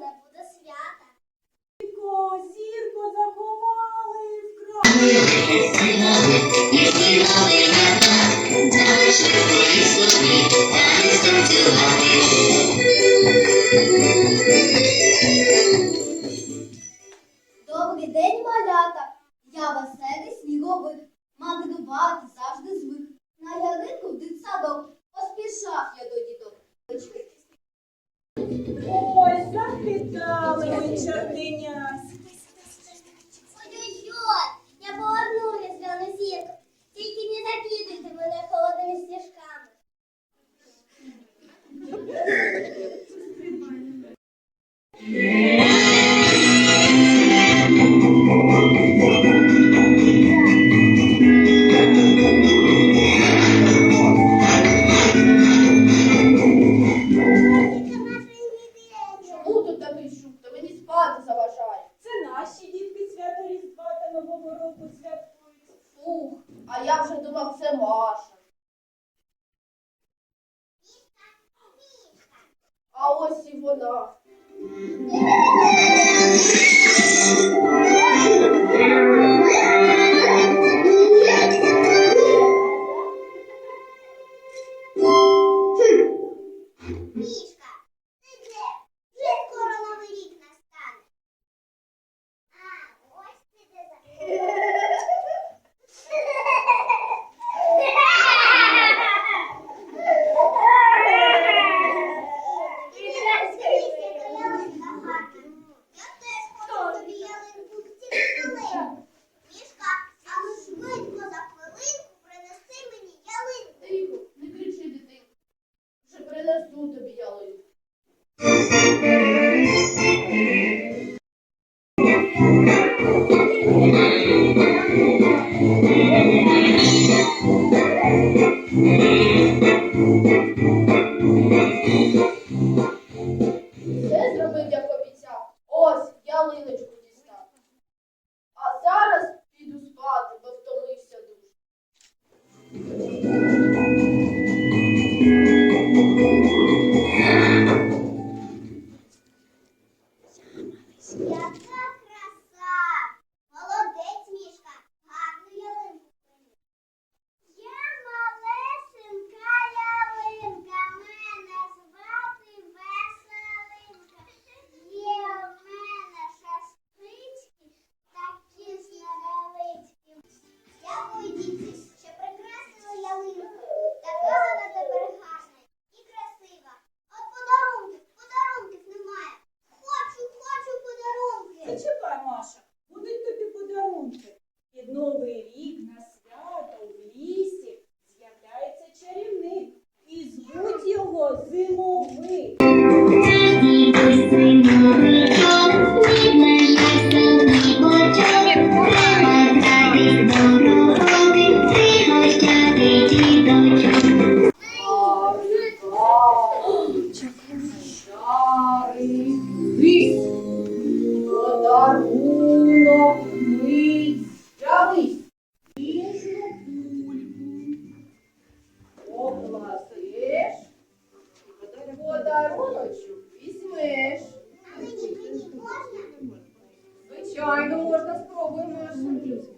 не буде свята. Зірко, зірко заховали в. Добрий день, малята. Я Василий сніговик. Мандрувати завжди звик. На ялинку в дитсадок поспішаю. Малоїча, диня, а ось і вона. 嗯。Петровичу, візьмеш. Звичайно, можна спробуй, Маша.